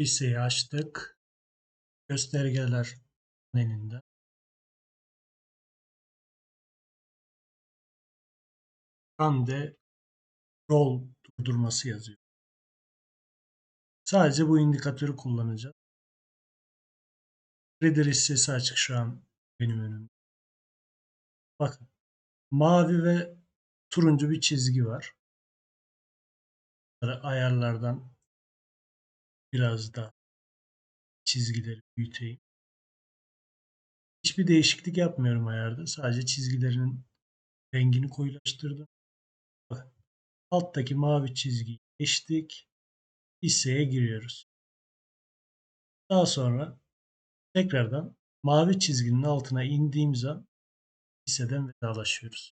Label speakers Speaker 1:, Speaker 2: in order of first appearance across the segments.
Speaker 1: Listeyi açtık. Göstergeler panelinde. Hamde rol durdurması yazıyor. Sadece bu indikatörü kullanacağız. Reader listesi açık şu an benim önümde. Bakın mavi ve turuncu bir çizgi var. Ayarlardan biraz da çizgileri büyüteyim. Hiçbir değişiklik yapmıyorum ayarda. Sadece çizgilerinin rengini koyulaştırdım. Alttaki mavi çizgiyi geçtik. Hisseye giriyoruz. Daha sonra tekrardan mavi çizginin altına indiğimiz an hisseden vedalaşıyoruz.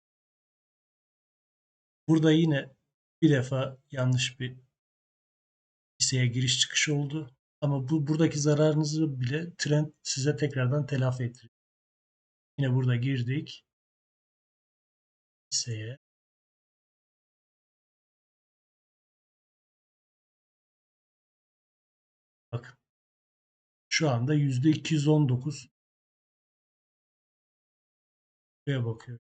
Speaker 1: Burada yine bir defa yanlış bir hisseye giriş çıkış oldu. Ama bu buradaki zararınızı bile trend size tekrardan telafi ettiriyor. Yine burada girdik. Hisseye. Bakın. Şu anda %219 Buraya bakıyorum.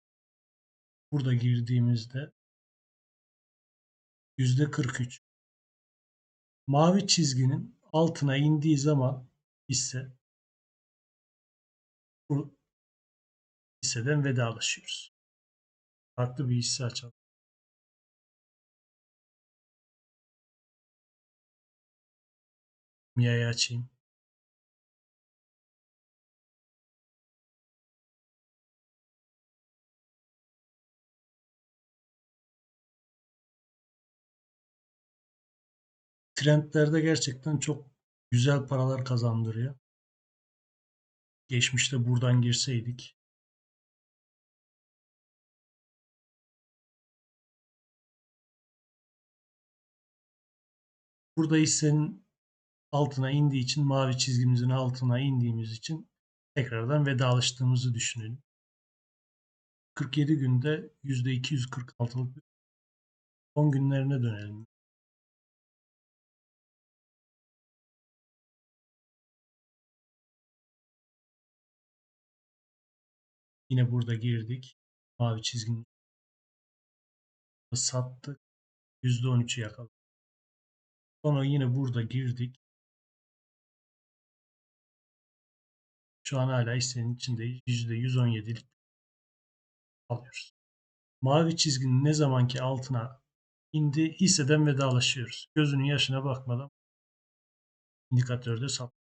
Speaker 1: Burada girdiğimizde %43. Mavi çizginin altına indiği zaman ise bu hisseden vedalaşıyoruz. Farklı bir hisse açalım. Mia'yı açayım. Trendlerde gerçekten çok güzel paralar kazandırıyor. Geçmişte buradan girseydik Burada hissenin altına indiği için mavi çizgimizin altına indiğimiz için tekrardan vedalaştığımızı düşünelim. 47 günde %246'lık bir son günlerine dönelim. Yine burada girdik. Mavi çizginin sattık. %13'ü yakaladık. Sonra yine burada girdik. Şu an hala hissenin içindeyiz. %117'lik alıyoruz. Mavi çizginin ne zamanki altına indi hisseden vedalaşıyoruz. Gözünün yaşına bakmadan indikatörde sat.